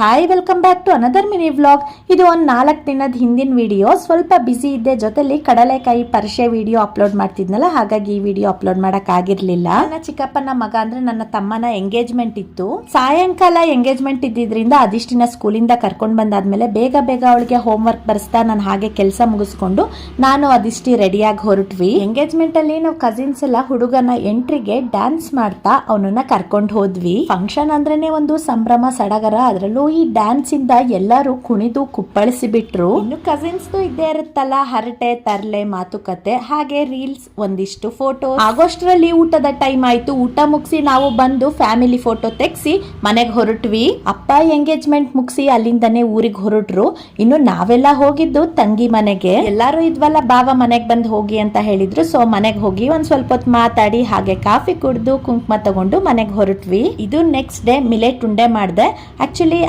Hi welcome back to another mini vlog ಇದು ಒಂದು ನಾಲ್ಕು ದಿನದ ಹಿಂದಿನ ವಿಡಿಯೋ ಸ್ವಲ್ಪ ಬಿಸಿ ಇದ್ದೆ. ಜೊತೆಲಿ ಕಡಲೆಕಾಯಿ ಪರಿಷೆ ವಿಡಿಯೋ ಅಪ್ಲೋಡ್ ಮಾಡ್ತಿದ್ನಲ್ಲ, ಹಾಗಾಗಿ ಈ ವಿಡಿಯೋ ಅಪ್ಲೋಡ್ ಮಾಡಕ್ ಆಗಿರ್ಲಿಲ್ಲ. ನನ್ನ ಚಿಕ್ಕಪ್ಪನ ಮಗ ಅಂದ್ರೆ ನನ್ನ ತಮ್ಮನ ಎಂಗೇಜ್ಮೆಂಟ್ ಇತ್ತು. ಸಾಯಂಕಾಲ ಎಂಗೇಜ್ಮೆಂಟ್ ಇದ್ದಿದ್ರಿಂದ ಅದಿಷ್ಟಿನ ಸ್ಕೂಲಿಂದ ಕರ್ಕೊಂಡ್ ಬಂದಾದ್ಮೇಲೆ ಬೇಗ ಬೇಗ ಅವಳಿಗೆ ಹೋಮ್ ವರ್ಕ್ ಬರ್ಸ್ತಾ ನಾನು ಹಾಗೆ ಕೆಲಸ ಮುಗಿಸ್ಕೊಂಡು ನಾನು ಅದಿಷ್ಟಿ ರೆಡಿಯಾಗಿ ಹೊರಟ್ವಿ. ಎಂಗೇಜ್ಮೆಂಟಲ್ಲಿ ನಾವು ಕಸಿನ್ಸ್ ಎಲ್ಲ ಹುಡುಗನ ಎಂಟ್ರಿಗೆ ಡ್ಯಾನ್ಸ್ ಮಾಡ್ತಾ ಅವನನ್ನ ಕರ್ಕೊಂಡು ಹೋದ್ವಿ. ಫಂಕ್ಷನ್ ಅಂದ್ರೇನೆ ಒಂದು ಸಂಭ್ರಮ, ಸಡಗರ, ಅದರಲ್ಲೂ ಈ ಡ್ಯಾನ್ಸ್ ಇಂದ ಎಲ್ಲರೂ ಕುಣಿದು ಕುಪ್ಪಳಿಸಿ ಬಿಟ್ರು ಇನ್ನು ಕಸಿನ್ಸ್ ಇದ್ದೇ ಇರುತ್ತಲ್ಲ ಹರಟೆ ತರ್ಲೆ ಮಾತುಕತೆ. ಹಾಗೆ ರೀಲ್ಸ್ ಒಂದಿಷ್ಟು ಫೋಟೋ ಆಗೋಷ್ಟ್ರಲ್ಲಿ ಊಟದ ಟೈಮ್ ಆಯ್ತು. ಊಟ ಮುಗಿಸಿ ನಾವು ಬಂದು ಫ್ಯಾಮಿಲಿ ಫೋಟೋ ತೆಗ್ಸಿ ಮನೆಗೆ ಹೊರಟ್ವಿ. ಅಪ್ಪ ಎಂಗೇಜ್ಮೆಂಟ್ ಮುಗಿಸಿ ಅಲ್ಲಿಂದನೇ ಊರಿಗೆ ಹೊರಟ್ರು. ಇನ್ನು ನಾವೆಲ್ಲ ಹೋಗಿದ್ದು ತಂಗಿ ಮನೆಗೆ. ಎಲ್ಲಾರು ಇದ್ವಲ್ಲ ಬಾವ ಮನೆಗೆ ಬಂದು ಹೋಗಿ ಅಂತ ಹೇಳಿದ್ರು. ಸೊ ಮನೆಗೆ ಹೋಗಿ ಒಂದ್ ಸ್ವಲ್ಪ ಹೊತ್ತು ಮಾತಾಡಿ ಹಾಗೆ ಕಾಫಿ ಕುಡ್ದು ಕುಂಕುಮ ತಗೊಂಡು ಮನೆಗೆ ಹೊರಟ್ವಿ. ಇದು ನೆಕ್ಸ್ಟ್ ಡೇ ಮಿಲೆಟ್ ಉಂಡೆ ಮಾಡಿದೆ. ಆಕ್ಚುಲಿ